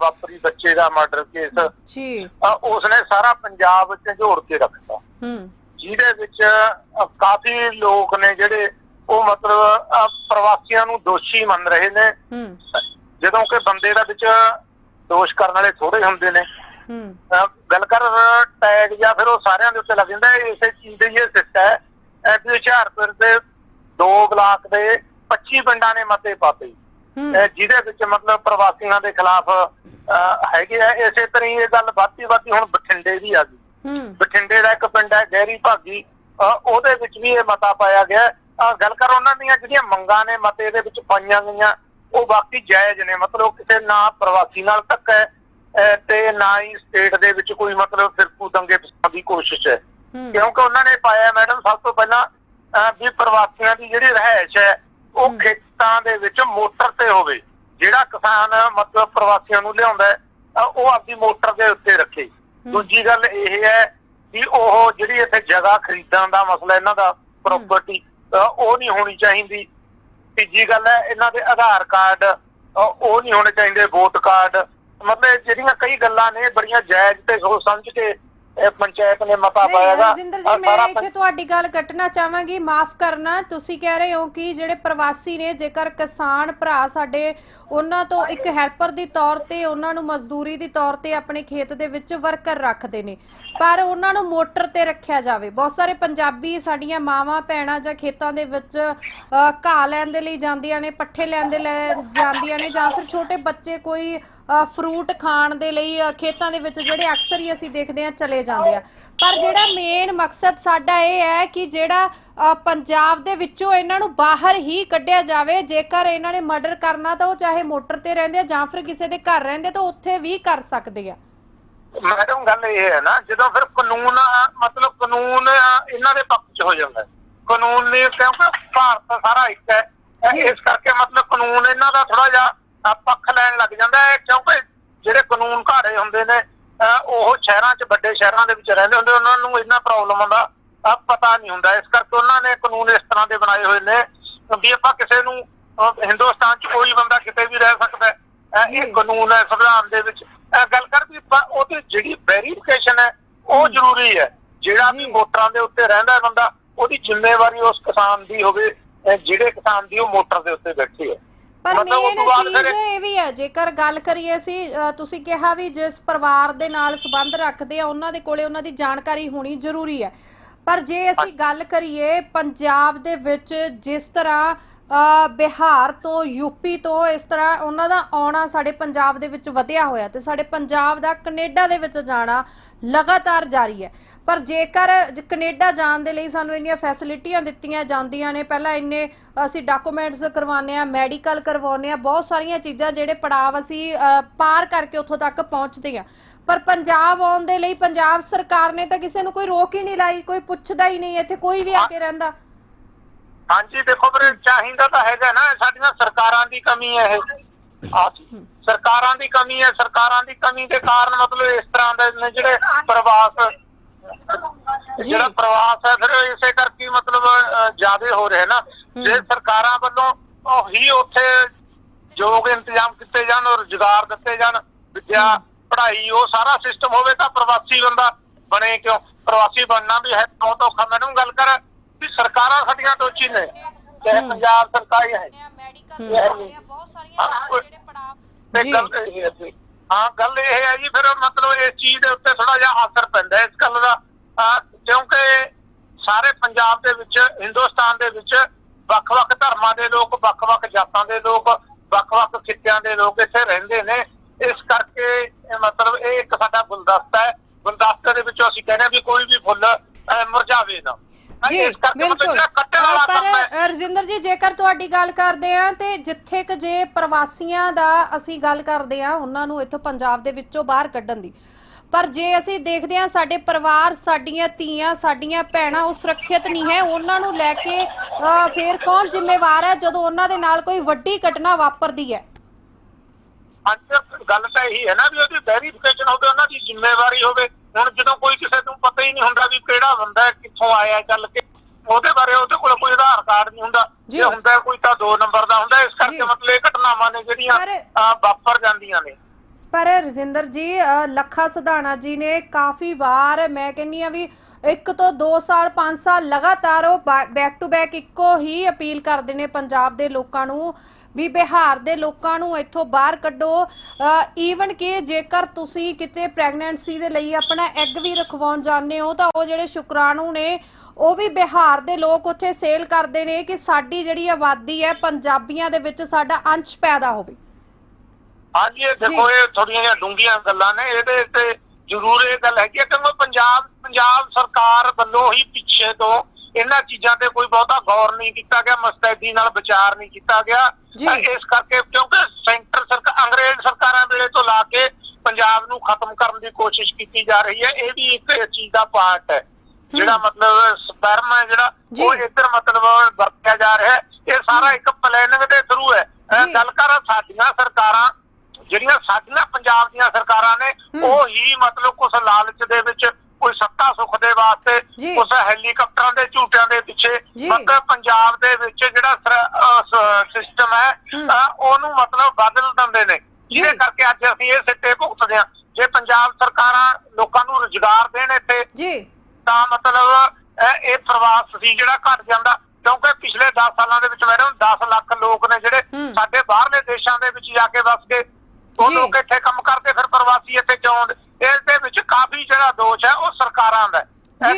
ਵਾਪਰੀ ਬੱਚੇ ਦਾ murder case ਜੀ। ਉਸਨੇ ਸਾਰਾ ਪੰਜਾਬ ਝੰਜੋੜ ਕੇ ਰੱਖਤਾ। ਹੂੰ। ਜਿਹਦੇ ਵਿੱਚ ਕਾਫੀ ਲੋਕ ਨੇ ਜਿਹੜੇ ਉਹ ਮਤਲਬ ਪ੍ਰਵਾਸੀਆਂ ਨੂੰ ਦੋਸ਼ੀ ਮੰਨ ਰਹੇ ਨੇ। ਹੂੰ। ਜਦੋਂ ਕਿ ਬੰਦੇ ਦਾ ਵਿੱਚ ਦੋਸ਼ ਕਰਨ ਵਾਲੇ ਥੋੜੇ ਹੁੰਦੇ ਨੇ। ਗੱਲ ਕਰ ਟੈਗ ਜਾਂ ਫਿਰ ਉਹ ਸਾਰਿਆਂ ਦੇ ਉੱਤੇ ਲੱਗ ਜਾਂਦਾ ਹੈ। ਇਸੇ ਚੀਜ਼ ਦੀ ਇਹ ਸਿੱਟਾ ਹੈ। ਵੀ ਹੁਸ਼ਿਆਰਪੁਰ ਦੇ ਦੋ ਬਲਾਕ ਦੇ 25 ਪਿੰਡਾਂ ਨੇ ਮਤੇ ਪਾਤੇ। ਜਿਹਦੇ ਵਿੱਚ ਮਤਲਬ ਪ੍ਰਵਾਸੀਆਂ ਦੇ ਖਿਲਾਫ ਹੈਗੇ ਆ ਇਸੇ ਤਰ੍ਹਾਂ ਇਹ ਗੱਲ ਵੱਧਦੀ ਵੱਧਦੀ ਹੁਣ ਬਠਿੰਡੇ ਦੀ ਆ ਗਈ। ਬਠਿੰਡੇ ਦਾ ਇੱਕ ਪਿੰਡ ਹੈ ਗਹਿਰੀ ਭਾਗੀ ਉਹਦੇ ਵਿੱਚ ਵੀ ਇਹ ਮਤਾ ਪਾਇਆ ਗਿਆ। ਗੱਲ ਕਰ ਉਹਨਾਂ ਦੀਆਂ ਜਿਹੜੀਆਂ ਮੰਗਾਂ ਨੇ ਮਤੇ ਦੇ ਵਿੱਚ ਪਾਈਆਂ ਗਈਆਂ ਉਹ ਬਾਕੀ ਜਾਇਜ਼ ਨੇ। ਮਤਲਬ ਕਿਸੇ ਨਾ ਪ੍ਰਵਾਸੀ ਨਾਲ ਧੱਕਾ ਹੈ ਤੇ ਨਾ ਹੀ ਸਟੇਟ ਦੇ ਵਿੱਚ ਕੋਈ ਮਤਲਬ ਫਿਰਕੂ ਦੰਗੇ ਫਸਾਦ ਦੀ ਕੋਸ਼ਿਸ਼ ਹੈ। ਕਿਉਂਕਿ ਉਹਨਾਂ ਨੇ ਪਾਇਆ ਮੈਡਮ ਸਭ ਤੋਂ ਪਹਿਲਾਂ ਵੀ ਪ੍ਰਵਾਸੀਆਂ ਦੀ ਜਿਹੜੀ ਰਹਿائش ਹੈ ਉਹ। ਖੇਤਾਂ ਦੇ ਵਿੱਚ ਮੋਟਰ ਤੇ ਹੋਵੇ ਜਿਹੜਾ ਕਿਸਾਨ ਮਤਲਬ ਪ੍ਰਵਾਸੀਆਂ ਨੂੰ ਲਿਆਉਂਦਾ ਉਹ ਆਪਦੀ ਮੋਟਰ ਦੇ ਉੱਤੇ ਰੱਖੇ। ਦੂਜੀ ਗੱਲ ਇਹ ਹੈ ਕਿ ਉਹ ਜਿਹੜੀ ਇੱਥੇ ਜਗ੍ਹਾ ਖਰੀਦਣ ਦਾ ਮਸਲਾ ਇਹਨਾਂ ਦਾ ਪ੍ਰਾਪਰਟੀ ਉਹ ਨਹੀਂ ਹੋਣੀ ਚਾਹੀਦੀ। ਤੀਜੀ ਗੱਲ ਹੈ ਇਹਨਾਂ ਦੇ ਆਧਾਰ ਕਾਰਡ ਉਹ ਨਹੀਂ ਹੋਣੇ ਚਾਹੀਦੇ ਵੋਟ ਕਾਰਡ ਮਤਲਬ ਜਿਹੜੀਆਂ ਕਈ ਗੱਲਾਂ ਨੇ ਬੜੀਆਂ ਜਾਇਜ਼ ਤੇ ਸੋਚ ਸਮਝ ਕੇ ਇਹ ਪੰਚਾਇਤ ਨੇ ਮਤਾ ਪਾਇਆਗਾ। ਰਜਿੰਦਰ ਜੀ ਮੈਂ ਇੱਥੇ ਤੁਹਾਡੀ ਗੱਲ ਕੱਟਣਾ ਚਾਹਾਂਗੀ। ਮਾਫ ਕਰਨਾ। ਤੁਸੀਂ ਕਹਿ ਰਹੇ ਹੋ ਕਿ ਜਿਹੜੇ ਪ੍ਰਵਾਸੀ ਨੇ ਜੇਕਰ ਕਿਸਾਨ ਭਰਾ ਸਾਡੇ ਉਹਨਾਂ ਤੋਂ ਇੱਕ ਹੈਲਪਰ ਦੀ ਤੌਰ ਤੇ ਉਹਨਾਂ ਨੂੰ ਮਜ਼ਦੂਰੀ ਦੀ ਤੌਰ ਤੇ ਆਪਣੇ ਖੇਤ ਦੇ ਵਿੱਚ ਵਰਕਰ ਰੱਖਦੇ ਨੇ। ਪਰ ਉਹਨਾਂ ਨੂੰ ਮੋਟਰ ਤੇ ਰੱਖਿਆ ਜਾਵੇ। ਬਹੁਤ ਸਾਰੇ ਪੰਜਾਬੀ ਸਾਡੀਆਂ ਮਾਵਾਂ ਭੈਣਾਂ ਜਾਂ ਖੇਤਾਂ ਦੇ ਵਿੱਚ ਘਾਹ ਲੈਣ ਦੇ ਲਈ ਜਾਂਦੀਆਂ ਨੇ ਪੱਠੇ ਲੈਣ ਦੇ ਲੈ ਜਾਂਦੀਆਂ ਨੇ ਜਾਂ ਫਿਰ ਛੋਟੇ ਬੱਚੇ ਕੋਈ ਫਰੂਟ ਖਾਣ ਦੇ ਲਈ ਖੇਤਾਂ ਦੇ ਵਿੱਚ ਜਿਹੜੇ ਅਕਸਰ ਹੀ ਅਸੀਂ ਦੇਖਦੇ ਹਾਂ ਚਲੇ ਜਾਂਦੇ ਆ। ਪਰ ਜਿਹੜਾ ਮੇਨ ਮਕਸਦ ਸਾਡਾ ਇਹ ਹੈ ਕਿ ਜਿਹੜਾ ਪੰਜਾਬ ਦੇ ਵਿੱਚੋਂ ਇਹਨਾਂ ਨੂੰ ਬਾਹਰ ਹੀ ਕੱਢਿਆ ਜਾਵੇ। ਜੇਕਰ ਇਹਨਾਂ ਨੇ ਮਰਡਰ ਕਰਨਾ ਤਾਂ ਉਹ ਚਾਹੇ ਮੋਟਰ ਤੇ ਰਹਿੰਦੇ ਆ ਜਾਂ ਫਿਰ ਕਿਸੇ ਦੇ ਘਰ ਰਹਿੰਦੇ ਤਾਂ ਉੱਥੇ ਵੀ ਕਰ ਸਕਦੇ ਆ। ਮੈਡਮ, ਗੱਲ ਇਹ ਹੈ ਨਾ, ਜਦੋਂ ਫਿਰ ਕਾਨੂੰਨ, ਮਤਲਬ ਕਾਨੂੰਨ, ਇਹਨਾਂ ਦੇ ਪੱਖ 'ਚ ਹੋ ਜਾਂਦਾ ਕਾਨੂੰਨ ਨੇ ਕਿਉਂਕਿ ਭਾਰਤ ਸਾਰਾ ਇੱਕ ਹੈ। ਇਸ ਕਰਕੇ ਮਤਲਬ ਕਾਨੂੰਨ ਇਹਨਾਂ ਦਾ ਥੋੜਾ ਜਿਹਾ ਪੱਖ ਲੈਣ ਲੱਗ ਜਾਂਦਾ ਹੈ ਕਿਉਂਕਿ ਜਿਹੜੇ ਕਾਨੂੰਨ ਘਾੜੇ ਹੁੰਦੇ ਨੇ ਉਹ ਸ਼ਹਿਰਾਂ 'ਚ ਵੱਡੇ ਸ਼ਹਿਰਾਂ ਦੇ ਵਿੱਚ ਰਹਿੰਦੇ ਹੁੰਦੇ ਉਹਨਾਂ ਨੂੰ ਇਹਨਾਂ ਪ੍ਰੋਬਲਮਾਂ ਦਾ ਪਤਾ ਨਹੀਂ ਹੁੰਦਾ। ਇਸ ਕਰਕੇ ਉਹਨਾਂ ਨੇ ਕਾਨੂੰਨ ਇਸ ਤਰ੍ਹਾਂ ਦੇ ਬਣਾਏ ਹੋਏ ਨੇ ਵੀ ਆਪਾਂ ਕਿਸੇ ਨੂੰ ਹਿੰਦੁਸਤਾਨ 'ਚ ਕੋਈ ਬੰਦਾ ਕਿਤੇ ਵੀ ਰਹਿ ਸਕਦਾ। ਇਹ ਕਾਨੂੰਨ ਹੈ ਸੰਵਿਧਾਨ ਦੇ ਵਿੱਚ। ਗੱਲ ਕਰ ਵੀ ਉਹਦੀ ਜਿਹੜੀ ਵੈਰੀਫਿਕੇਸ਼ਨ ਹੈ ਉਹ ਜ਼ਰੂਰੀ ਹੈ। ਜਿਹੜਾ ਵੀ। ਮੋਟਰਾਂ ਦੇ ਉੱਤੇ ਰਹਿੰਦਾ ਬੰਦਾ ਉਹਦੀ ਜ਼ਿੰਮੇਵਾਰੀ ਉਸ ਕਿਸਾਨ ਦੀ ਹੋਵੇ ਜਿਹੜੇ ਕਿਸਾਨ ਦੀ ਉਹ ਮੋਟਰ ਦੇ ਉੱਤੇ ਬੈਠੇ ਹੈ। ਪਰ ਮਤਲਬ ਉਸ ਮੇਨ ਤੋਂ ਬਾਅਦ ਚੀਜ਼ ਫਿਰ- ਇਹ ਵੀ ਹੈ ਜੇਕਰ ਗੱਲ ਕਰੀਏ ਅਸੀਂ ਅ, ਤੁਸੀਂ ਕਿਹਾ ਵੀ ਜਿਸ ਪਰਿਵਾਰ ਦੇ ਨਾਲ ਸੰਬੰਧ ਰੱਖਦੇ ਆ ਉਹਨਾਂ ਦੇ ਕੋਲੇ ਉਹਨਾਂ ਦੀ ਜਾਣਕਾਰੀ ਹੋਣੀ ਜ਼ਰੂਰੀ ਹੈ ਪਰ ਜੇ ਅਸੀਂ ਗੱਲ ਕਰੀਏ ਪੰਜਾਬ ਦੇ ਵਿੱਚ ਜਿਸ ਤਰ੍ਹਾਂ ਅ, ਬਿਹਾਰ ਤੋਂ ਯੂਪੀ ਤੋਂ ਇਸ ਤਰ੍ਹਾਂ ਉਹਨਾਂ ਦਾ ਆਉਣਾ ਸਾਡੇ ਪੰਜਾਬ ਦੇ ਵਿੱਚ ਵਧਿਆ ਹੋਇਆ ਤੇ ਸਾਡੇ ਪੰਜਾਬ ਦਾ ਕੈਨੇਡਾ ਦੇ ਵਿੱਚ ਜਾਣਾ ਲਗਾਤਾਰ ਜਾਰੀ ਹੈ। ਪਰ ਜੇਕਰ ਜ- ਕੈਨੇਡਾ ਜਾਣ ਦੇ ਲਈ ਸਾਨੂੰ ਇੰਨੀਆਂ ਫੈਸਿਲਿਟੀਆਂ ਦਿੱਤੀਆਂ ਜਾਂਦੀਆਂ ਨੇ ਪਹਿਲਾਂ ਇੰਨੇ ਅਸੀਂ ਡਾਕੂਮੈਂਟਸ ਕਰਵਾਉਂਦੇ ਆ ਮੈਡੀਕਲ ਕਰਵਾਉਂਦੇ ਆ ਬਹੁਤ ਸਾਰੀਆਂ ਚੀਜ਼ਾਂ ਜਿਹੜੇ ਪੜਾਵ ਅਸੀਂ ਅ, ਪਾਰ ਕਰਕੇ ਉੱਥੋਂ ਤੱਕ ਪਹੁੰਚਦੇ ਆ ਪਰ ਪੰਜਾਬ ਆਉਣ ਦੇ ਲਈ ਪੰਜਾਬ ਸਰਕਾਰ ਨੇ ਤਾਂ ਕਿਸੇ ਨੂੰ ਕੋਈ ਰੋਕ ਹੀ ਨਹੀਂ ਲਾਈ ਕੋਈ ਪੁੱਛਦਾ ਹੀ ਨਹੀਂ ਇੱਥੇ ਕੋਈ ਵੀ ਆ ਕੇ ਰਹਿੰਦਾ। ਹਾਂਜੀ ਦੇਖੋ ਵੀਰੇ ਚਾਹੀਦਾ ਤਾਂ ਹੈਗਾ ਨਾ ਸਾਡੀਆਂ ਸਰਕਾਰਾਂ ਦੀ ਕਮੀ ਹੈ ਇਹ। ਆ ਸਰਕਾਰਾਂ ਦੀ ਕਮੀ ਹੈ ਸਰਕਾਰਾਂ ਦੀ ਕਮੀ ਦੇ ਕਾਰਨ ਮਤਲਬ ਇਸ ਤਰ੍ਹਾਂ ਦੇ ਨੇ ਜਿਹੜੇ ਪ੍ਰਵਾਸ। ਜਿਹੜਾ ਪ੍ਰਵਾਸ ਹੈ ਫਿਰ ਇਸੇ ਕਰਕੇ ਮਤਲਬ ਜ਼ਿਆਦਾ ਹੋ ਰਿਹਾ ਨਾ। ਜੇ ਸਰਕਾਰਾਂ ਵੱਲੋਂ ਉਹ ਹੀ ਉੱਥੇ ਯੋਗ ਇੰਤਜ਼ਾਮ ਕੀਤੇ ਜਾਣ ਔਰ ਰੁਜ਼ਗਾਰ ਦਿੱਤੇ ਜਾਣ ਵਿਦਿਆ ਪੜ੍ਹਾਈ ਉਹ ਸਾਰਾ ਸਿਸਟਮ ਹੋਵੇ ਤਾਂ ਪ੍ਰਵਾਸੀ ਬੰਦਾ ਬਣੇ ਕਿਉਂ? ਪ੍ਰਵਾਸੀ ਬਣਨਾ ਵੀ ਹੈ ਬਹੁਤ ਔਖਾ ਮੈਨੂੰ ਗੱਲ ਕਰ ਵੀ ਸਰਕਾਰਾਂ ਸਾਡੀਆਂ ਦੋਚੀ ਨੇ। ਚਾਹੇ। ਪੰਜਾਬ ਸਰਕਾਰ ਹੀ ਹੈ। ਮੈਡੀਕਲ ਬਹੁਤ ਸਾਰੀਆਂ ਜਿਹੜੇ ਪੜਾਵ ਤੇ। ਗੱਲ ਇਹ ਹੈ ਜੀ। ਹਾਂ, ਗੱਲ ਇਹ ਹੈ ਜੀ, ਫਿਰ ਮਤਲਬ ਇਸ ਚੀਜ਼ ਦੇ ਉੱਤੇ ਥੋੜਾ ਜਿਹਾ ਅਸਰ ਪੈਂਦਾ ਇਸ ਗੱਲ ਦਾ। ਕਿਉਂਕਿ ਸਾਰੇ ਪੰਜਾਬ ਦੇ ਵਿੱਚ, ਹਿੰਦੁਸਤਾਨ ਦੇ ਵਿੱਚ ਵੱਖ-ਵੱਖ ਧਰਮਾਂ ਦੇ ਲੋਕ, ਵੱਖ-ਵੱਖ ਜਾਤਾਂ ਦੇ ਲੋਕ, ਵੱਖ-ਵੱਖ ਖਿੱਤਿਆਂ ਦੇ ਲੋਕ ਇੱਥੇ ਰਹਿੰਦੇ ਨੇ। ਇਸ ਕਰਕੇ ਮਤਲਬ ਇਹ ਇੱਕ ਸਾਡਾ ਗੁਲਦਸਤਾ ਹੈ ਗੁਲਦਸਤੇ ਦੇ ਵਿੱਚੋਂ ਅਸੀਂ ਕਹਿੰਦੇ ਹਾਂ ਵੀ ਕੋਈ ਵੀ ਫੁੱਲ ਅਹ, ਮੁਰਝਾਵੇ ਨਾ ਜੀ ਇਸ ਕਰਕੇ ਮਤਲਬ ਬਿਲਕੁਲ ਜਿਹੜਾ ਕੱਟਣ ਵਾਲਾ ਪਰ ਕੰਮ ਹੈ ਅ, ਰਜਿੰਦਰ ਜੀ ਜੇਕਰ ਤੁਹਾਡੀ ਗੱਲ ਕਰਦੇ ਆ ਤੇ ਜਿੱਥੇ ਕਿ ਜੇ ਪ੍ਰਵਾਸੀਆਂ ਦਾ ਅਸੀਂ ਗੱਲ ਕਰਦੇ ਆ ਉਹਨਾਂ ਨੂੰ ਇੱਥੋਂ ਪੰਜਾਬ ਦੇ ਵਿੱਚੋਂ ਬਾਹਰ ਕੱਢਣ ਦੀ। ਪਰ ਜੇ ਅਸੀਂ ਦੇਖਦੇ ਆ ਸਾਡੇ ਪਰਿਵਾਰ ਸਾਡੀਆਂ ਧੀਆਂ ਸਾਡੀਆਂ ਭੈਣਾਂ ਉਹ ਸੁਰੱਖਿਅਤ ਨਹੀਂ ਹੈ ਉਹਨਾਂ ਨੂੰ ਲੈ ਕੇ ਅ, ਕੌਣ ਜ਼ਿੰਮੇਵਾਰ ਹੈ ਜਦੋਂ ਉਹਨਾਂ ਦੇ ਨਾਲ ਕੋਈ ਵੱਡੀ ਘਟਨਾ ਵਾਪਰਦੀ ਹੈ? ਅੱਜ ਗੱਲ ਤਾਂ ਇਹੀ ਹੈ ਨਾ ਵੀ ਉਹਦੀ ਵੈਰੀਫਿਕੇਸ਼ਨ ਹੋਵੇ ਉਹਨਾਂ ਦੀ ਜ਼ਿੰਮੇਵਾਰੀ ਹੋਵੇ। ਹੁਣ ਜਦੋਂ ਕੋਈ ਕਿਸੇ ਨੂੰ ਪਤਾ ਹੀ ਨਹੀਂ ਹੁੰਦਾ ਵੀ ਕਿਹੜਾ ਬੰਦਾ ਕਿੱਥੋਂ ਆਇਆ ਚੱਲ ਕੇ ਉਹਦੇ ਬਾਰੇ ਉਹਦੇ ਕੋਲ ਕੋਈ ਆਧਾਰ ਕਾਰਡ ਨਹੀਂ ਹੁੰਦਾ। ਜੀ। ਹੁੰਦਾ ਕੋਈ ਤਾਂ ਦੋ ਨੰਬਰ ਦਾ ਹੁੰਦਾ ਇਸ। ਕਰਕੇ ਮਤਲਬ ਇਹ ਘਟਨਾਵਾਂ ਨੇ ਜਿਹੜੀਆਂ ਵਾਪਰ ਜਾਂਦੀਆਂ ਨੇ ਪਰ ਰਜਿੰਦਰ ਜੀ ਲੱਖਾ ਸਧਾਣਾ ਜੀ ਨੇ ਕਾਫੀ ਵਾਰ ਮੈਂ ਕਹਿੰਨੀ ਆ ਵੀ ਇੱਕ ਤੋਂ 2 ਸਾਲ 5 ਸਾਲ ਲਗਾਤਾਰ ਉਹ ਬੈਕ ਟੂ ਬੈਕ ਇੱਕੋ ਹੀ ਅਪੀਲ ਕਰਦੇ ਨੇ ਪੰਜਾਬ ਦੇ ਲੋਕਾਂ ਨੂੰ ਵੀ ਬਿਹਾਰ ਦੇ ਲੋਕਾਂ ਨੂੰ ਇੱਥੋਂ ਬਾਹਰ ਕੱਢੋ ਈਵਨ ਕਿ ਜੇਕਰ ਤੁਸੀਂ ਕਿਤੇ ਪ੍ਰੈਗਨੈਂਸੀ ਦੇ ਲਈ ਆਪਣਾ ਐਗ ਵੀ ਰਖਵਾਉਣ ਜਾਂਦੇ ਹੋ ਤਾਂ ਉਹ ਜਿਹੜੇ ਸ਼ੁਕਰਾਣੂ ਨੇ ਉਹ ਵੀ ਬਿਹਾਰ ਦੇ ਲੋਕ ਉੱਥੇ ਸੇਲ ਕਰਦੇ ਨੇ ਕਿ ਸਾਡੀ ਜਿਹੜੀ ਆਬਾਦੀ ਹੈ ਪੰਜਾਬੀਆਂ ਦੇ ਵਿੱਚ ਸਾਡਾ ਅੰਸ਼ ਪੈਦਾ ਹੋਵੇ। ਹਾਂਜੀ ਇਹ ਦੇਖੋ ਇਹ ਥੋੜੀਆਂ ਜਿਹੀਆਂ ਡੂੰਘੀਆਂ ਗੱਲਾਂ ਨੇ ਇਹਦੇ ਤੇ ਜ਼ਰੂਰ ਇਹ ਗੱਲ ਹੈਗੀ ਹੈ ਕਿ ਪੰਜਾਬ ਪੰਜਾਬ ਸਰਕਾਰ ਵੱਲੋਂ ਹੀ ਪਿੱਛੇ ਤੋਂ ਇਹਨਾਂ ਚੀਜ਼ਾਂ ਤੇ ਕੋਈ ਬਹੁਤਾ ਗੌਰ ਨਹੀਂ ਕੀਤਾ ਗਿਆ ਮਸਤੈਦੀ ਨਾਲ ਵਿਚਾਰ ਨਹੀਂ ਕੀਤਾ ਗਿਆ। ਇਸ ਕਰਕੇ ਕਿਉਂਕਿ ਸੈਂਟਰ ਸਰਕਾਰ ਅੰਗਰੇਜ਼ ਸਰਕਾਰਾਂ ਵੇਲੇ ਤੋਂ ਲਾ ਕੇ ਪੰਜਾਬ ਨੂੰ ਖਤਮ ਕਰਨ ਦੀ ਕੋਸ਼ਿਸ਼ ਕੀਤੀ ਜਾ ਰਹੀ ਹੈ ਇਹ ਵੀ ਇੱਕ ਚੀਜ਼ ਦਾ ਪਾਰਟ ਹੈ। ਜਿਹੜਾ ਮਤਲਬ ਸਪਰਮ ਹੈ ਜਿਹੜਾ। ਉਹ ਇੱਧਰ ਮਤਲਬ ਵਰਤਿਆ ਜਾ ਰਿਹਾ ਹੈ ਇਹ ਸਾਰਾ ਇੱਕ ਪਲੈਨਿੰਗ ਦੇ ਥਰੂ ਹੈ। ਗੱਲ ਕਰ ਸਾਡੀਆਂ ਸਰਕਾਰਾਂ ਜਿਹੜੀਆਂ ਸਾਡੀਆਂ ਪੰਜਾਬ ਦੀਆਂ ਸਰਕਾਰਾਂ ਨੇ। ਉਹ ਹੀ ਮਤਲਬ ਕੁਝ ਲਾਲਚ ਦੇ ਵਿੱਚ ਕੋਈ ਸੱਤਾ ਸੁੱਖ ਦੇ। ਵਾਸਤੇ ਉਸ ਹੈਲੀਕਾਪਟਰਾਂ ਦੇ ਝੂਟਿਆਂ ਦੇ ਪਿੱਛੇ। ਮਤਲਬ ਪੰਜਾਬ ਦੇ ਵਿੱਚ ਜਿਹੜਾ ਸਿਸਟਮ ਹੈ ਉਹਨੂੰ ਮਤਲਬ ਬਦਲ ਦਿੰਦੇ ਨੇ ਜਿਹਦੇ। ਕਰਕੇ ਅੱਜ ਅਸੀਂ ਇਹ ਸਿੱਟੇ ਭੁਗਤਦੇ ਹਾਂ ਜੇ ਪੰਜਾਬ ਸਰਕਾਰਾਂ ਲੋਕਾਂ ਨੂੰ ਰੁਜ਼ਗਾਰ ਦੇਣ ਇੱਥੇ ਜੀ ਤਾਂ ਮਤਲਬ ਇਹ ਪ੍ਰਵਾਸ ਸੀ ਜਿਹੜਾ ਘਟ ਜਾਂਦਾ। ਕਿਉਂਕਿ ਪਿਛਲੇ 10 ਸਾਲਾਂ ਦੇ ਵਿੱਚ ਮੈਡਮ 10 ਲੱਖ ਲੋਕ ਨੇ ਜਿਹੜੇ। ਸਾਡੇ ਬਾਹਰਲੇ ਦੇਸ਼ਾਂ ਦੇ ਵਿੱਚ ਜਾ ਕੇ ਵਸ ਗਏ। ਉਹ। ਲੋਕ ਇੱਥੇ ਕੰਮ ਕਰਦੇ ਫਿਰ ਪ੍ਰਵਾਸੀ ਇੱਥੇ ਕਿਉਂ ਇਸ ਦੇ ਵਿੱਚ ਕਾਫੀ ਜਿਹੜਾ ਦੋਸ਼ ਹੈ ਉਹ ਸਰਕਾਰਾਂ ਦਾ।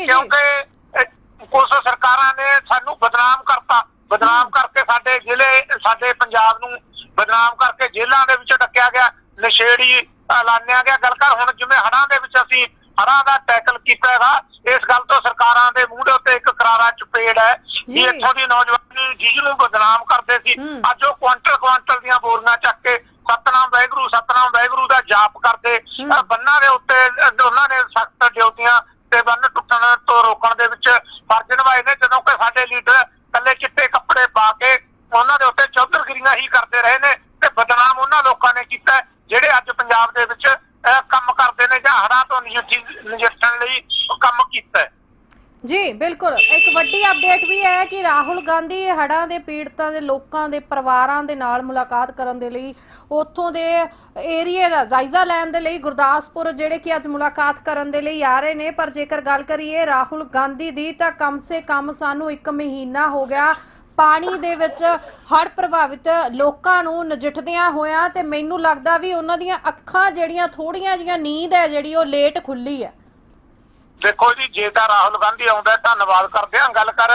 ਕਿਉਂਕਿ ਕੁਝ ਸਰਕਾਰਾਂ ਨੇ ਸਾਨੂੰ ਬਦਨਾਮ ਕਰਤਾ। ਬਦਨਾਮ ਕਰਕੇ ਸਾਡੇ ਜ਼ਿਲ੍ਹੇ ਸਾਡੇ ਪੰਜਾਬ ਨੂੰ ਬਦਨਾਮ ਕਰਕੇ ਜੇਲ੍ਹਾਂ ਦੇ ਵਿੱਚ ਡੱਕਿਆ ਗਿਆ ਨਸ਼ੇੜੀ ਐਲਾਨਿਆ ਗਿਆ। ਗੱਲ ਕਰ ਹੁਣ ਜਿਵੇਂ ਹੜਾਂ ਦੇ ਵਿੱਚ ਅਸੀਂ ਹੜਾਂ ਦਾ ਟੈਕਲ ਕੀਤਾ ਹੈਗਾ। ਇਸ ਗੱਲ ਤੋਂ ਸਰਕਾਰਾਂ ਦੇ ਮੂੰਹ ਦੇ ਉੱਤੇ ਇੱਕ ਕਰਾਰਾ ਚਪੇੜ ਹੈ। ਕਿ ਇੱਥੋਂ ਦੀ ਨੌਜਵਾਨੀ ਜਿਹਨੂੰ ਬਦਨਾਮ ਕਰਦੇ ਸੀ। ਅੱਜ ਉਹ ਕੁਆਂਟਲ ਕੁਆਂਟਲ ਦੀਆਂ ਬੋਰੀਆਂ ਚੱਕ ਕੇ ਸਤਨਾਮ ਵਾਹਿਗੁਰੂ ਸਤਨਾਮ ਵਾਹਿਗੁਰੂ ਦਾ ਜਾਪ ਕਰਦੇ। ਬੰਨਾਂ ਦੇ ਉੱਤੇ ਉਹਨਾਂ ਨੇ ਸਖਤ ਡਿਊਟੀਆਂ ਤੇ ਬੰਨ ਟੁੱਟਣ ਤੋਂ ਰੋਕਣ ਦੇ ਵਿੱਚ ਫਰਜ਼ ਨਿਭਾਏ ਨੇ। ਜਦੋਂ ਕਿ ਸਾਡੇ ਲੀਡਰ ਕੱਲੇ ਚਿੱਟੇ ਕੱਪੜੇ ਪਾ ਕੇ ਉਹਨਾਂ ਦੇ ਉੱਤੇ ਚੌਧਰਗਿਰੀਆਂ ਹੀ ਕਰਦੇ ਰਹੇ ਨੇ ਤੇ ਬਦਨਾਮ ਉਹਨਾਂ ਲੋਕਾਂ ਨੇ ਕੀਤਾ ਹੈ ਜਿਹੜੇ ਅੱਜ ਪੰਜਾਬ ਦੇ ਵਿੱਚ ਅਹ, ਕੰਮ ਕਰਦੇ ਨੇ ਜਾਂ ਹੜਾਂ ਤੋਂ ਨਜਿੱਠੀ ਨਜਿੱਠਣ ਲਈ ਉਹ ਕੰਮ ਕੀਤਾ ਹੈ ਜੀ ਬਿਲਕੁਲ ਇੱਕ ਵੱਡੀ ਅਪਡੇਟ ਵੀ ਹੈ ਕਿ ਰਾਹੁਲ ਗਾਂਧੀ ਹੜਾਂ ਦੇ ਪੀੜਤਾਂ ਦੇ ਲੋਕਾਂ ਦੇ ਪਰਿਵਾਰਾਂ ਦੇ ਨਾਲ ਮੁਲਾਕਾਤ ਕਰਨ ਦੇ ਲਈ ਉੱਥੋਂ ਦੇ ਏਰੀਏ ਦਾ ਜਾਇਜ਼ਾ ਲੈਣ ਦੇ ਲਈ ਗੁਰਦਾਸਪੁਰ ਜਿਹੜੇ ਕਿ ਅੱਜ ਮੁਲਾਕਾਤ ਕਰਨ ਦੇ ਲਈ ਆ ਰਹੇ ਨੇ। ਪਰ ਜੇਕਰ ਗੱਲ ਕਰੀਏ ਰਾਹੁਲ ਗਾਂਧੀ ਦੀ ਤਾਂ ਕਮ ਸੇ ਕਮ ਸਾਨੂੰ 1 ਮਹੀਨਾ ਹੋ ਗਿਆ ਪਾਣੀ ਦੇ ਵਿੱਚ ਹੜ ਪ੍ਰਭਾਵਿਤ ਲੋਕਾਂ ਨੂੰ ਨਜਿੱਠਦਿਆਂ ਹੋਇਆਂ ਤੇ ਮੈਨੂੰ ਲੱਗਦਾ ਵੀ ਉਹਨਾਂ ਦੀਆਂ ਅੱਖਾਂ ਜਿਹੜੀਆਂ ਥੋੜੀਆਂ ਜੀਆਂ ਨੀਂਦ ਹੈ ਜਿਹੜੀ ਉਹ ਲੇਟ ਖੁੱਲੀ ਹੈ। ਦੇਖੋ ਜੀ, ਜੇ ਤਾਂ ਰਾਹੁਲ ਗਾਂਧੀ ਆਉਂਦਾ ਧੰਨਵਾਦ ਕਰਦੇ ਹਾਂ। ਗੱਲ ਕਰ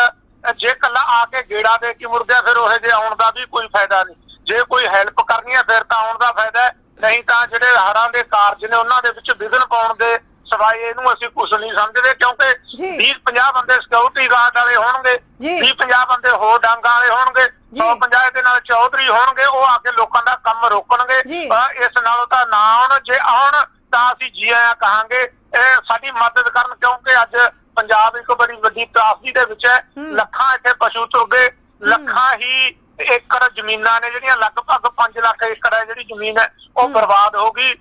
ਜੇ ਕੱਲਾ ਆ ਕੇ ਗੇੜਾ ਦੇ ਕੇ ਮੁੜ ਗਿਆ ਫਿਰ ਉਹੇ ਜੇ ਆਉਣ ਦਾ ਵੀ ਕੋਈ ਫਾਇਦਾ ਨਹੀਂ ਜੇ ਕੋਈ ਹੈਲਪ ਕਰਨੀ ਹੈ ਫਿਰ ਤਾਂ ਆਉਣ ਦਾ ਫਾਇਦਾ ਨਹੀਂ ਤਾਂ ਜਿਹੜੇ ਹੜਾਂ ਦੇ ਕਾਰਜ ਨੇ ਉਹਨਾਂ ਦੇ ਵਿੱਚ ਵਿਘਨ ਪਾਉਣ ਦੇ ਸਵਾਏ ਇਹਨੂੰ ਅਸੀਂ ਕੁਝ ਨਹੀਂ ਸਮਝਦੇ ਕਿਉਂਕਿ ਜੀ। 20 50 ਬੰਦੇ ਸਿਕਿਉਰਿਟੀ ਗਾਰਡ ਵਾਲੇ ਹੋਣਗੇ ਜੀ। 20 50 ਬੰਦੇ ਹੋਰ ਡਾਂਗਾਂ ਵਾਲੇ ਹੋਣਗੇ ਜੀ। 150 ਦੇ ਨਾਲ ਚੌਧਰੀ ਹੋਣਗੇ ਉਹ ਆ ਕੇ ਲੋਕਾਂ ਦਾ ਕੰਮ ਰੋਕਣਗੇ। ਅ, ਇਸ ਨਾਲੋਂ ਤਾਂ ਨਾ ਆਉਣ ਜੇ ਆਉਣ ਤਾਂ ਅਸੀਂ ਜੀ ਆਇਆਂ ਕਹਾਂਗੇ ਇਹ ਸਾਡੀ ਮਦਦ ਕਰਨ ਕਿਉਂਕਿ ਅੱਜ ਪੰਜਾਬ ਇੱਕ ਬੜੀ ਵੱਡੀ ਤਰਾਸਦੀ ਦੇ ਵਿੱਚ ਹੈ। ਲੱਖਾਂ ਇੱਥੇ ਪਸ਼ੂ ਤੁਰ ਗਏ ਲੱਖਾਂ ਹੀ ਏਕੜ ਜ਼ਮੀਨਾਂ ਨੇ ਜਿਹੜੀਆਂ ਲਗਭਗ 5 ਲੱਖ ਏਕੜ ਹੈ ਜਿਹੜੀ ਜ਼ਮੀਨ ਹੈ ਉਹ। ਬਰਬਾਦ ਹੋ ਗਈ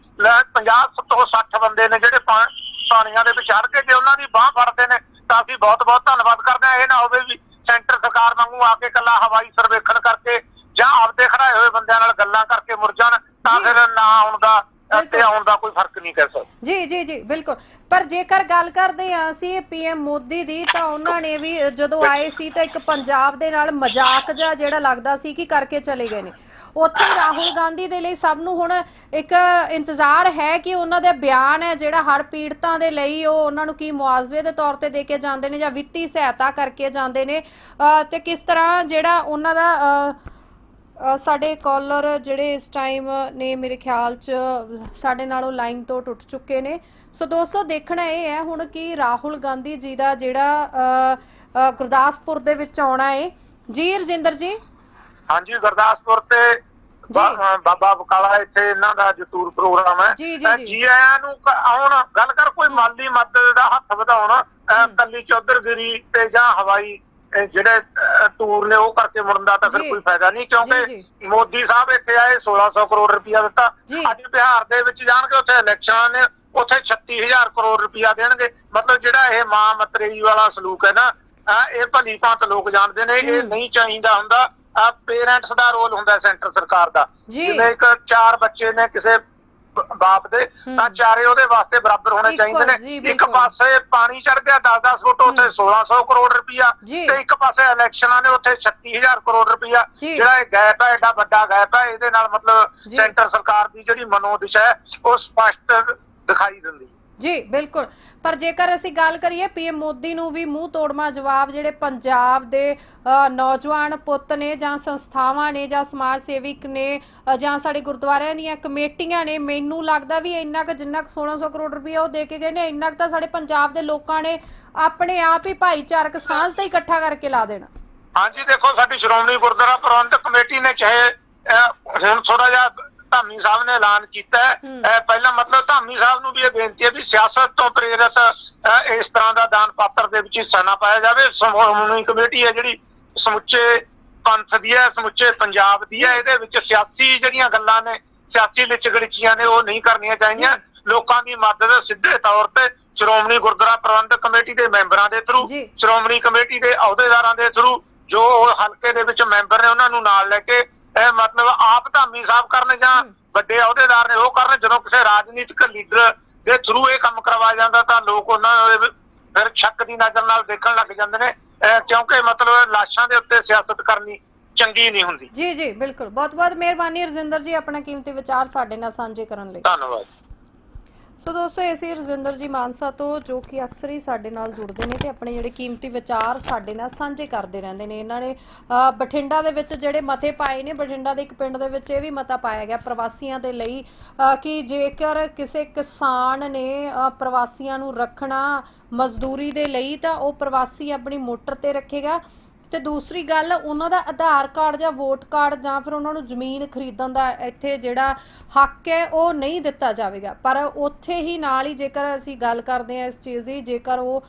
50 ਤੋਂ 60 ਬੰਦੇ ਨੇ ਜਿਹੜੇ ਪਾਣੀਆਂ ਦੇ ਵਿੱਚ ਹੜ ਕੇ ਜੇ ਉਹਨਾਂ ਦੀ ਬਾਹ ਫੜਦੇ ਨੇ ਤਾਂ ਅਸੀਂ ਬਹੁਤ ਬਹੁਤ ਧੰਨਵਾਦ ਕਰਦੇ ਹਾਂ ਇਹ ਨਾ ਹੋਵੇ ਵੀ ਸੈਂਟਰ ਸਰਕਾਰ ਵਾਂਗੂ ਆ ਕੇ ਕੱਲਾ ਹਵਾਈ ਸਰਵੇਖਣ ਕਰਕੇ ਜਾਂ ਆਪਦੇ ਖੜਾਏ ਹੋਏ ਬੰਦਿਆਂ ਨਾਲ ਗੱਲਾਂ ਕਰਕੇ ਮੁਰ ਜਾਣ ਤਾਂ ਜੀ। ਫਿਰ ਨਾ ਆਉਣ ਦਾ ਤੇ ਬਿਲਕੁਲ। ਆਉਣ ਦਾ ਕੋਈ ਫ਼ਰਕ ਨਹੀਂ ਕਹਿ ਸਕਦੇ। ਜੀ ਜੀ ਜੀ, ਬਿਲਕੁਲ। ਪਰ ਜੇਕਰ ਗੱਲ ਕਰਦੇ ਹਾਂ ਅਸੀਂ ਪੀਐਮ ਮੋਦੀ ਦੀ, ਤਾਂ ਉਹਨਾਂ ਨੇ ਵੀ ਜਦੋਂ ਆਏ ਸੀ ਤਾਂ ਇੱਕ ਪੰਜਾਬ ਦੇ ਨਾਲ ਮਜ਼ਾਕ ਜਿਹਾ ਜਿਹੜਾ ਲੱਗਦਾ ਸੀ ਕਿ ਕਰਕੇ ਚਲੇ ਗਏ ਨੇ। ਉੱਥੇ ਰਾਹੁਲ ਗਾਂਧੀ ਦੇ ਲਈ ਸਭ ਨੂੰ ਹੁਣ ਇੱਕ ਇੰਤਜ਼ਾਰ ਹੈ ਕਿ ਉਹਨਾਂ ਦੇ ਬਿਆਨ ਹੈ ਜਿਹੜਾ ਹਰ ਪੀੜਤਾਂ ਦੇ ਲਈ ਉਹ ਉਹਨਾਂ ਨੂੰ ਕੀ ਮੁਆਵਜ਼ੇ ਦੇ ਤੌਰ ਤੇ ਦੇ ਕੇ ਜਾਂਦੇ ਨੇ ਜਾਂ ਵਿੱਤੀ ਸਹਾਇਤਾ ਕਰਕੇ ਜਾਂਦੇ ਨੇ। ਤੇ ਕਿਸ ਤਰ੍ਹਾਂ ਜਿਹੜਾ ਉਹਨਾਂ ਦਾ ਸਾਡੇ ਕਾਲਰ ਜਿਹੜੇ ਇਸ ਟਾਈਮ ਨੇ ਮੇਰੇ ਖਿਆਲ 'ਚ ਸਾਡੇ ਨਾਲੋਂ ਲਾਈਨ ਤੋਂ ਟੁੱਟ ਚੁੱਕੇ ਨੇ। ਸੋ ਦੋਸਤੋ ਦੇਖਣਾ ਇਹ ਹੈ ਹੁਣ ਕਿ ਰਾਹੁਲ ਗਾਂਧੀ ਜੀ ਦਾ ਜਿਹੜਾ ਗੁਰਦਾਸਪੁਰ ਦੇ ਵਿੱਚ ਆਉਣਾ ਹੈ ਜੀ ਰਜਿੰਦਰ ਜੀ? ਹਾਂਜੀ ਗੁਰਦਾਸਪੁਰ ਤੇ ਬਾਬਾ ਬਕਾਲਾ ਇੱਥੇ ਇਹਨਾਂ ਦਾ ਜੋ ਟੂਰ ਪ੍ਰੋਗਰਾਮ ਹੈ। ਜੀ, ਆਇਆਂ ਨੂੰ ਆਉਣ ਗੱਲ ਕਰ ਕੋਈ ਮਾਲੀ ਮਦਦ ਦਾ ਹੱਥ ਵਧਾਉਣ ਕੱਲੀ ਚੌਧਰਗਿਰੀ ਤੇ ਜਾਂ ਹਵਾਈ ਜਿਹੜੇ ਟੂਰ ਨੇ ਉਹ ਕਰਕੇ ਮੁੜਨ ਦਾ ਤਾਂ ਫਿਰ। ਕੋਈ ਫਾਇਦਾ ਨਹੀਂ ਕਿਉਂਕਿ ਮੋਦੀ ਸਾਹਿਬ ਇੱਥੇ ਆਏ 1600 ਕਰੋੜ ਰੁਪਇਆ ਦਿੱਤਾ। ਅੱਜ ਬਿਹਾਰ ਦੇ ਵਿੱਚ ਜਾਣਗੇ ਉੱਥੇ ਇਲੈਕਸ਼ਨ ਨੇ ਉੱਥੇ 36000 ਕਰੋੜ ਰੁਪਇਆ ਦੇਣਗੇ ਮਤਲਬ ਜਿਹੜਾ ਇਹ ਮਾਂ ਮਤਰੇਈ ਵਾਲਾ ਸਲੂਕ ਹੈ ਨਾ ਇਹ ਭਲੀ ਭਾਂਤ ਲੋਕ ਜਾਣਦੇ ਨੇ ਇਹ। ਨਹੀਂ ਚਾਹੀਦਾ ਹੁੰਦਾ ਪੇਰੈਂਟਸ ਦਾ ਰੋਲ ਹੁੰਦਾ ਸੈਂਟਰ ਸਰਕਾਰ ਦਾ। ਜਿਵੇਂ ਇੱਕ ਚਾਰ ਬੱਚੇ ਨੇ ਕਿਸੇ ਬਾਪ ਦੇ ਤਾਂ ਚਾਰੇ ਉਹਦੇ ਵਾਸਤੇ ਬਰਾਬਰ ਹੋਣੇ ਚਾਹੀਦੇ ਨੇ ਇੱਕ। ਪਾਸੇ ਪਾਣੀ ਚੜ ਗਿਆ 10-10 ਫੁੱਟ ਉੱਥੇ 1600 ਕਰੋੜ ਰੁਪਇਆ। ਤੇ ਇੱਕ ਪਾਸੇ ਇਲੈਕਸ਼ਨਾਂ ਨੇ ਉੱਥੇ 36000 ਕਰੋੜ ਰੁਪਇਆ। ਜਿਹੜਾ ਇਹ ਗੈਪ ਹੈ ਐਡਾ ਵੱਡਾ ਗੈਪ ਹੈ ਇਹਦੇ ਨਾਲ ਮਤਲਬ। ਸੈਂਟਰ ਸਰਕਾਰ ਦੀ ਜਿਹੜੀ ਮਨੋਦਿਸ਼ਾ ਹੈ ਉਹ ਸਪਸ਼ਟ ਦਿਖਾਈ ਦਿੰਦੀ ਹੈ ਜੀ, ਬਿਲਕੁਲ। ਪਰ ਜੇਕਰ ਅਸੀਂ ਗੱਲ ਕਰੀਏ ਪੀਐਮ ਮੋਦੀ ਨੂੰ ਵੀ ਮੂੰਹ ਤੋੜਮਾ ਜਵਾਬ ਜਿਹੜੇ ਪੰਜਾਬ ਦੇ ਨੌਜਵਾਨ ਪੁੱਤ ਨੇ ਜਾਂ ਸੰਸਥਾਵਾਂ ਨੇ ਜਾਂ ਸਮਾਜ ਸੇਵਿਕ ਨੇ ਜਾਂ ਸਾਡੇ ਗੁਰਦੁਆਰਿਆਂ ਦੀਆਂ ਕਮੇਟੀਆਂ ਨੇ, ਮੈਨੂੰ ਲੱਗਦਾ ਵੀ ਇੰਨਾ ਕੁ ਜਿੰਨਾ ਕੁ 1600 ਕਰੋੜ ਰੁਪਇਆ ਉਹ ਦੇ ਕੇ ਗਏ ਨੇ, ਇੰਨਾ ਕੁ ਤਾਂ ਸਾਡੇ ਪੰਜਾਬ ਦੇ ਲੋਕਾਂ ਨੇ ਆਪਣੇ ਆਪ ਹੀ ਭਾਈਚਾਰਕ ਸਾਂਝ ਤਾਂ ਇਕੱਠਾ ਕਰਕੇ ਲਾ ਦੇਣਾ। ਹਾਂਜੀ, ਦੇਖੋ, ਸਾਡੀ ਸ਼੍ਰੋਮਣੀ ਗੁਰਦੁਆਰਾ ਪ੍ਰਬੰਧਕ ਕਮੇਟੀ ਨੇ ਚਾਹੇ ਹੁਣ ਥੋੜਾ ਜਿਹਾ ਧਾਮੀ ਸਾਹਿਬ ਨੇ ਐਲਾਨ ਕੀਤਾ ਹੈ। ਪਹਿਲਾਂ ਮਤਲਬ ਧਾਮੀ ਸਾਹਿਬ ਨੂੰ ਵੀ ਇਹ ਬੇਨਤੀ ਹੈ ਵੀ ਸਿਆਸਤ ਤੋਂ ਪ੍ਰੇਰਿਤ ਇਸ ਤਰ੍ਹਾਂ ਦਾ ਦਾਨ ਪਾਤਰ ਦੇ ਵਿੱਚ ਹਿੱਸਾ ਨਾ ਪਾਇਆ ਜਾਵੇ। ਸ਼੍ਰੋਮਣੀ ਕਮੇਟੀ ਹੈ ਜਿਹੜੀ ਸਮੁੱਚੇ ਪੰਥ ਦੀ ਹੈ ਸਮੁੱਚੇ ਪੰਜਾਬ ਦੀ ਹੈ। ਇਹਦੇ ਵਿੱਚ ਸਿਆਸੀ ਜਿਹੜੀਆਂ ਗੱਲਾਂ ਨੇ ਸਿਆਸੀ ਲਿਚਗੜਚੀਆਂ ਨੇ ਉਹ ਨਹੀਂ ਕਰਨੀਆਂ ਚਾਹੀਦੀਆਂ। ਲੋਕਾਂ ਦੀ ਮਦਦ ਸਿੱਧੇ ਤੌਰ ਤੇ ਸ਼੍ਰੋਮਣੀ ਗੁਰਦੁਆਰਾ ਪ੍ਰਬੰਧਕ ਕਮੇਟੀ ਦੇ ਮੈਂਬਰਾਂ ਦੇ ਥਰੂ। ਸ਼੍ਰੋਮਣੀ ਕਮੇਟੀ ਦੇ ਅਹੁਦੇਦਾਰਾਂ ਦੇ ਥਰੂ ਜੋ ਹਲਕੇ ਦੇ ਵਿੱਚ ਮੈਂਬਰ ਨੇ ਉਹਨਾਂ ਨੂੰ ਨਾਲ ਲੈ ਕੇ ਇਹ ਮਤਲਬ ਆਪ ਧਾਮੀ ਸਾਹਿਬ ਕਰਨ ਜਾਂ ਵੱਡੇ ਅਹੁਦੇਦਾਰ ਨੇ ਉਹ ਕਰਨ ਜਦੋਂ ਕਿਸੇ ਰਾਜਨੀਤਿਕ ਲੀਡਰ ਦੇ ਥਰੂ ਇਹ ਕੰਮ ਕਰਵਾਇਆ ਜਾਂਦਾ ਤਾਂ ਲੋਕ ਉਹਨਾਂ ਦੇ ਫਿਰ ਸ਼ੱਕ ਦੀ ਨਜ਼ਰ ਨਾਲ ਦੇਖਣ ਲੱਗ ਜਾਂਦੇ ਨੇ। ਕਿਉਂਕਿ ਮਤਲਬ ਲਾਸ਼ਾਂ ਦੇ ਉੱਤੇ ਸਿਆਸਤ ਕਰਨੀ ਚੰਗੀ ਨਹੀਂ ਹੁੰਦੀ। ਜੀ ਜੀ ਬਿਲਕੁਲ। ਬਹੁਤ ਬਹੁਤ ਮਿਹਰਬਾਨੀ ਰਜਿੰਦਰ ਜੀ ਆਪਣਾ ਕੀਮਤੀ ਵਿਚਾਰ ਸਾਡੇ ਨਾਲ ਸਾਂਝੇ ਕਰਨ ਲਈ। ਧੰਨਵਾਦ। ਸੋ ਦੋਸਤੋ ਇਹ ਸੀ ਰਜਿੰਦਰ ਜੀ ਮਾਨਸਾ ਤੋਂ ਜੋ ਕਿ ਅਕਸਰ ਹੀ ਸਾਡੇ ਨਾਲ ਜੁੜਦੇ ਨੇ ਤੇ ਆਪਣੇ ਜਿਹੜੇ ਕੀਮਤੀ ਵਿਚਾਰ ਸਾਡੇ ਨਾਲ ਸਾਂਝੇ ਕਰਦੇ ਰਹਿੰਦੇ ਨੇ। ਇਹਨਾਂ ਨੇ ਬਠਿੰਡਾ ਦੇ ਵਿੱਚ ਜਿਹੜੇ ਮਤੇ ਪਾਏ ਨੇ ਬਠਿੰਡਾ ਦੇ ਇੱਕ ਪਿੰਡ ਦੇ ਵਿੱਚ ਇਹ ਵੀ ਮਤਾ ਪਾਇਆ ਗਿਆ ਪ੍ਰਵਾਸੀਆਂ ਦੇ ਲਈ ਅ, ਕਿ ਜੇਕਰ ਕਿਸੇ ਕਿਸਾਨ ਨੇ ਪ੍ਰਵਾਸੀਆਂ ਨੂੰ ਰੱਖਣਾ ਮਜ਼ਦੂਰੀ ਦੇ ਲਈ ਤਾਂ ਉਹ ਪ੍ਰਵਾਸੀ ਆਪਣੀ ਮੋਟਰ ਤੇ ਰੱਖੇਗਾ। ਤੇ ਦੂਸਰੀ ਗੱਲ, ਉਹਨਾਂ ਦਾ ਆਧਾਰ ਕਾਰਡ ਜਾਂ ਵੋਟ ਕਾਰਡ ਜਾਂ ਫਿਰ ਉਹਨਾਂ ਨੂੰ ਜ਼ਮੀਨ ਖਰੀਦਣ ਦਾ ਇੱਥੇ ਜਿਹੜਾ ਹੱਕ ਹੈ, ਉਹ ਨਹੀਂ ਦਿੱਤਾ ਜਾਵੇਗਾ। ਪਰ ਉੱਥੇ ਹੀ ਨਾਲ ਹੀ ਜੇਕਰ ਅਸੀਂ ਗੱਲ ਕਰਦੇ ਹਾਂ ਇਸ ਚੀਜ਼ ਦੀ, ਜੇਕਰ ਉਹ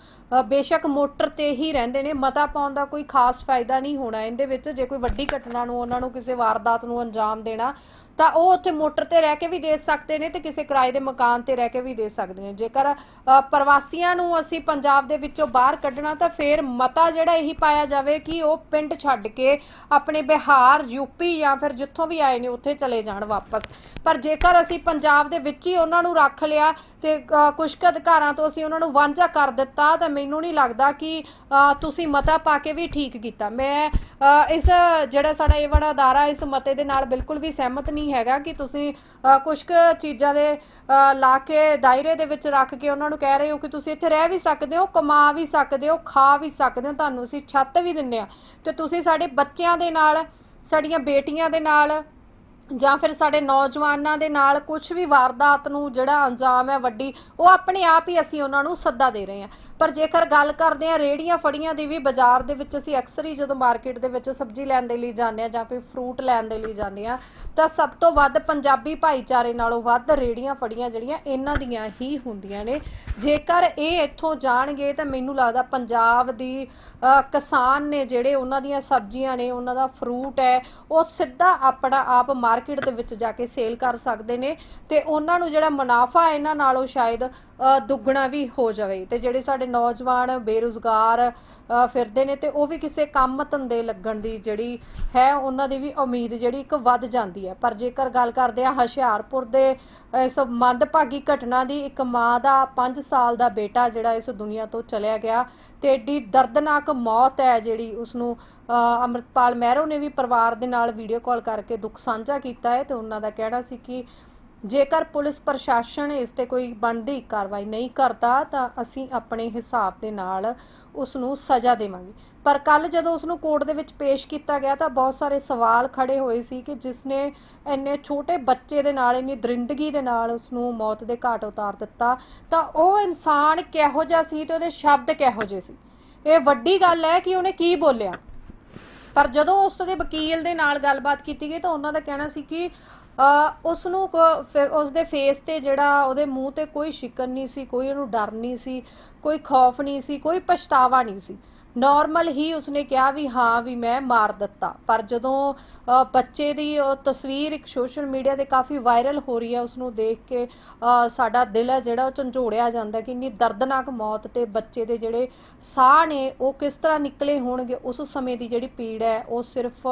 ਬੇਸ਼ੱਕ ਮੋਟਰ ਤੇ ਹੀ ਰਹਿੰਦੇ ਨੇ, ਮਤਾ ਪਾਉਣ ਦਾ ਕੋਈ ਖਾਸ ਫਾਇਦਾ ਨਹੀਂ ਹੋਣਾ। ਇਹਦੇ ਵਿੱਚ ਜੇ ਕੋਈ ਵੱਡੀ ਘਟਨਾ ਨੂੰ, ਉਹਨਾਂ ਨੂੰ ਕਿਸੇ ਵਾਰਦਾਤ ਨੂੰ ਅੰਜਾਮ ਦੇਣਾ ਤਾਂ ਉਹ ਉੱਥੇ ਮੋਟਰ ਤੇ ਰਹਿ ਕੇ ਵੀ ਦੇ ਸਕਦੇ ਨੇ ਤੇ ਕਿਸੇ ਕਿਰਾਏ ਦੇ ਮਕਾਨ ਤੇ ਰਹਿ ਕੇ ਵੀ ਦੇ ਸਕਦੇ ਨੇ। ਜੇਕਰ ਪ੍ਰਵਾਸੀਆਂ ਨੂੰ ਅਸੀਂ ਪੰਜਾਬ ਦੇ ਵਿੱਚੋਂ ਬਾਹਰ ਕੱਢਣਾ ਤਾਂ ਫਿਰ ਮਤਾ ਜਿਹੜਾ ਇਹੀ ਪਾਇਆ ਜਾਵੇ ਕਿ ਉਹ ਪਿੰਡ ਛੱਡ ਕੇ ਆਪਣੇ ਬਿਹਾਰ ਯੂਪੀ ਜਾਂ ਫਿਰ ਜਿੱਥੋਂ ਵੀ ਆਏ ਨੇ ਉੱਥੇ ਚਲੇ ਜਾਣ ਵਾਪਸ। ਪਰ ਜੇਕਰ ਅਸੀਂ ਪੰਜਾਬ ਦੇ ਵਿੱਚ ਹੀ ਉਹਨਾਂ ਨੂੰ ਰੱਖ ਲਿਆ ਤੇ ਅ, ਕੁਛ ਕੁ ਅਧਿਕਾਰਾਂ ਤੋਂ ਅਸੀਂ ਉਹਨਾਂ ਨੂੰ ਵਾਂਝਾ ਕਰ ਦਿੱਤਾ ਤਾਂ ਮੈਨੂੰ ਨਹੀਂ ਲੱਗਦਾ ਕਿ ਤੁਸੀਂ ਮਤਾ ਪਾ ਕੇ ਵੀ ਠੀਕ ਕੀਤਾ। ਮੈਂ ਇਸ ਜਿਹੜਾ ਸਾਡਾ ਇਹ ਵਾਲਾ ਅਦਾਰਾ ਇਸ ਮਤੇ ਦੇ ਨਾਲ ਬਿਲਕੁਲ ਵੀ ਸਹਿਮਤ ਨਹੀਂ ਹੈਗਾ ਕਿ ਤੁਸੀਂ ਅ, ਕੁਛ ਕੁ ਚੀਜ਼ਾਂ ਦੇ ਲਾ ਕੇ ਦਾਇਰੇ ਦੇ ਵਿੱਚ ਰੱਖ ਕੇ ਉਹਨਾਂ ਨੂੰ ਕਹਿ ਰਹੇ ਹੋ ਕਿ ਤੁਸੀਂ ਇੱਥੇ ਰਹਿ ਵੀ ਸਕਦੇ ਹੋ ਕਮਾ ਵੀ ਸਕਦੇ ਹੋ ਖਾ ਵੀ ਸਕਦੇ ਹੋ ਤੁਹਾਨੂੰ ਅਸੀਂ ਛੱਤ ਵੀ ਦਿੰਨੇ ਆ ਤੇ ਤੁਸੀਂ ਸਾਡੇ ਬੱਚਿਆਂ ਦੇ ਨਾਲ ਸਾਡੀਆਂ ਬੇਟੀਆਂ ਦੇ ਨਾਲ ਜਾਂ ਫਿਰ ਸਾਡੇ ਨੌਜਵਾਨਾਂ ਦੇ ਨਾਲ ਕੁਝ ਵੀ ਵਾਰਦਾਤ ਨੂੰ ਜਿਹੜਾ ਅੰਜਾਮ ਹੈ ਵੱਡੀ, ਉਹ ਆਪਣੇ ਆਪ ਹੀ ਅਸੀਂ ਉਹਨਾਂ ਨੂੰ ਸੱਦਾ ਦੇ ਰਹੇ ਹਾਂ। ਪਰ ਜੇਕਰ ਗੱਲ ਕਰਦੇ ਹਾਂ ਰੇੜੀਆਂ ਫੜੀਆਂ ਦੀ ਵੀ ਬਾਜ਼ਾਰ ਦੇ ਵਿੱਚ ਅਸੀਂ ਅਕਸਰ ਹੀ ਜਦੋਂ ਮਾਰਕੀਟ ਦੇ ਵਿੱਚ ਸਬਜ਼ੀ ਲੈਣ ਦੇ ਲਈ ਜਾਂਦੇ ਆ ਜਾਂ ਕੋਈ ਫਰੂਟ ਲੈਣ ਦੇ ਲਈ ਜਾਂਦੇ ਆ ਤਾਂ ਸਭ ਤੋਂ ਵੱਧ ਪੰਜਾਬੀ ਭਾਈਚਾਰੇ ਨਾਲੋਂ ਵੱਧ ਰੇੜੀਆਂ ਫੜੀਆਂ ਜਿਹੜੀਆਂ ਇਹਨਾਂ ਦੀਆਂ ਹੀ ਹੁੰਦੀਆਂ ਨੇ। ਜੇਕਰ ਇਹ ਇੱਥੋਂ ਜਾਣਗੇ ਤਾਂ ਮੈਨੂੰ ਲੱਗਦਾ ਪੰਜਾਬ ਦੀ ਕਿਸਾਨ ਨੇ ਜਿਹੜੇ ਉਹਨਾਂ ਦੀਆਂ ਸਬਜ਼ੀਆਂ ਨੇ, ਉਹਨਾਂ ਦਾ ਫਰੂਟ ਹੈ, ਉਹ ਸਿੱਧਾ ਆਪਣਾ ਆਪ ਮਾਰਕੀਟ ਦੇ ਵਿੱਚ ਜਾ ਕੇ ਸੇਲ ਕਰ ਸਕਦੇ ਨੇ ਤੇ ਉਹਨਾਂ ਨੂੰ ਜਿਹੜਾ ਮੁਨਾਫਾ ਇਹਨਾਂ ਨਾਲੋਂ ਸ਼ਾਇਦ ਦੁੱਗਣਾ ਵੀ ਹੋ ਜਾਵੇ ਤੇ ਜਿਹੜੇ ਸਾਡੇ ਨੌਜਵਾਨ ਬੇਰੁਜ਼ਗਾਰ ਫਿਰਦੇ ਨੇ ਤੇ ਉਹ ਵੀ ਕਿਸੇ ਕੰਮ ਧੰਦੇ ਲੱਗਣ ਦੀ ਜਿਹੜੀ ਹੈ ਉਹਨਾਂ ਦੀ ਵੀ ਉਮੀਦ ਜਿਹੜੀ ਇੱਕ ਵੱਧ ਜਾਂਦੀ ਹੈ। ਪਰ ਜੇਕਰ ਗੱਲ ਕਰਦੇ ਆ ਹੁਸ਼ਿਆਰਪੁਰ ਦੇ ਇਸ ਮੰਦਭਾਗੀ ਘਟਨਾ ਦੀ ਇੱਕ ਮਾਂ ਦਾ 5 ਸਾਲ ਦਾ ਬੇਟਾ ਜਿਹੜਾ ਇਸ ਦੁਨੀਆ ਤੋਂ ਚਲਿਆ ਗਿਆ ਤੇ ਏਡੀ ਦਰਦਨਾਕ ਮੌਤ ਹੈ ਜਿਹੜੀ ਉਸ ਨੂੰ ਅ, ਅੰਮ੍ਰਿਤਪਾਲ ਮਹਿਰੋ ਨੇ ਵੀ ਪਰਿਵਾਰ ਦੇ ਨਾਲ ਵੀਡੀਓ ਕਾਲ ਕਰਕੇ ਦੁੱਖ ਸਾਂਝਾ ਕੀਤਾ ਹੈ ਤੇ ਉਹਨਾਂ ਦਾ ਕਹਿਣਾ ਸੀ ਕਿ ਜੇਕਰ ਪੁਲਿਸ ਪ੍ਰਸ਼ਾਸਨ ਇਸ ਤੇ ਕੋਈ ਬਣਦੀ ਕਾਰਵਾਈ ਨਹੀਂ ਕਰਦਾ, ਤਾਂ ਅਸੀਂ ਆਪਣੇ ਹਿਸਾਬ ਦੇ ਨਾਲ ਉਸ ਨੂੰ ਸਜ਼ਾ ਦੇਵਾਂਗੇ। ਪਰ ਕੱਲ ਜਦੋਂ ਉਸ ਨੂੰ ਕੋਰਟ ਦੇ ਵਿੱਚ ਪੇਸ਼ ਕੀਤਾ ਗਿਆ, ਤਾਂ ਬਹੁਤ ਸਾਰੇ ਸਵਾਲ ਖੜੇ ਹੋਏ ਸੀ ਕਿ ਜਿਸ ਨੇ ਇੰਨੇ ਛੋਟੇ ਬੱਚੇ ਦੇ ਨਾਲ, ਇੰਨੀ ਦਰਿੰਦਗੀ ਦੇ ਨਾਲ ਉਸ ਨੂੰ ਮੌਤ ਦੇ ਘਾਟ ਉਤਾਰ ਦਿੱਤਾ, ਤਾਂ ਉਹ ਇਨਸਾਨ ਕਿਹੋ ਜਿਹਾ ਸੀ ਤੇ ਉਹਦੇ ਸ਼ਬਦ ਕਿਹੋ ਜਿਹੇ ਸੀ? ਇਹ ਵੱਡੀ ਗੱਲ ਹੈ ਕਿ ਉਹਨੇ ਕੀ ਬੋਲਿਆ। ਪਰ ਜਦੋਂ ਉਸ ਦੇ ਵਕੀਲ ਦੇ ਨਾਲ ਗੱਲਬਾਤ ਕੀਤੀ ਗਈ, ਤਾਂ ਉਹਨਾਂ ਦਾ ਕਹਿਣਾ ਸੀ ਕਿ ਉਸ ਨੂੰ ਉਸ ਦੇ ਫੇਸ ਤੇ ਜਿਹੜਾ ਉਹਦੇ ਮੂੰਹ ਤੇ ਕੋਈ ਸ਼ਿਕਨ ਨਹੀਂ ਸੀ, ਕੋਈ ਉਹਨੂੰ ਡਰ ਨਹੀਂ ਸੀ, ਕੋਈ ਖੌਫ ਨਹੀਂ ਸੀ, ਕੋਈ ਪਛਤਾਵਾ ਨਹੀਂ ਸੀ। ਨਾਰਮਲ ਹੀ ਉਸਨੇ ਕਿਹਾ ਵੀ ਹਾਂ, ਵੀ ਮੈਂ ਮਾਰ ਦਿੱਤਾ। ਪਰ ਜਦੋਂ ਬੱਚੇ ਦੀ ਉਹ ਤਸਵੀਰ ਇੱਕ ਸੋਸ਼ਲ ਮੀਡੀਆ ਤੇ ਕਾਫੀ ਵਾਇਰਲ ਹੋ ਰਹੀ ਹੈ ਉਸ ਨੂੰ ਦੇਖ ਕੇ ਸਾਡਾ ਦਿਲ ਹੈ ਜਿਹੜਾ ਉਹ ਝੰਜੋੜਿਆ ਜਾਂਦਾ ਕਿ ਇੰਨੀ ਦਰਦਨਾਕ ਮੌਤ ਤੇ ਬੱਚੇ ਦੇ ਜਿਹੜੇ ਸਾਹ ਨੇ, ਉਹ ਕਿਸ ਤਰ੍ਹਾਂ ਨਿਕਲੇ ਹੋਣਗੇ, ਉਸ ਸਮੇਂ ਦੀ ਜਿਹੜੀ ਪੀੜ ਹੈ, ਉਹ ਸਿਰਫ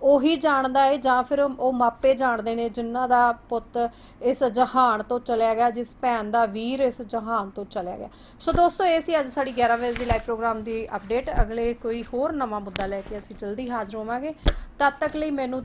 ਉਹੀ ਜਾਣਦਾ ਹੈ ਜਾਂ ਫਿਰ ਉਹ ਮਾਪੇ ਜਾਣਦੇ ਨੇ ਜਿਨ੍ਹਾਂ ਦਾ ਪੁੱਤ ਇਸ ਜਹਾਨ ਤੋਂ ਚਲਿਆ ਗਿਆ, ਜਿਸ ਭੈਣ ਦਾ ਵੀਰ ਇਸ ਜਹਾਨ ਤੋਂ ਚਲਿਆ ਗਿਆ। ਸੋ ਦੋਸਤੋ, ਇਹ ਸੀ ਅੱਜ ਸਾਡੀ 11 ਵਜੇ ਦੀ ਲਾਈਵ ਪ੍ਰੋਗਰਾਮ ਦੀ ਅਪਡੇਟ ਅਗਲੇ ਕੋਈ ਹੋਰ ਨਵਾਂ ਮੁੱਦਾ ਲੈ ਕੇ ਅਸੀਂ ਜਲਦੀ ਹਾਜ਼ਰ ਹੋਵਾਂਗੇ। ਤਦ ਤੱਕ ਲਈ ਮੈਨੂੰ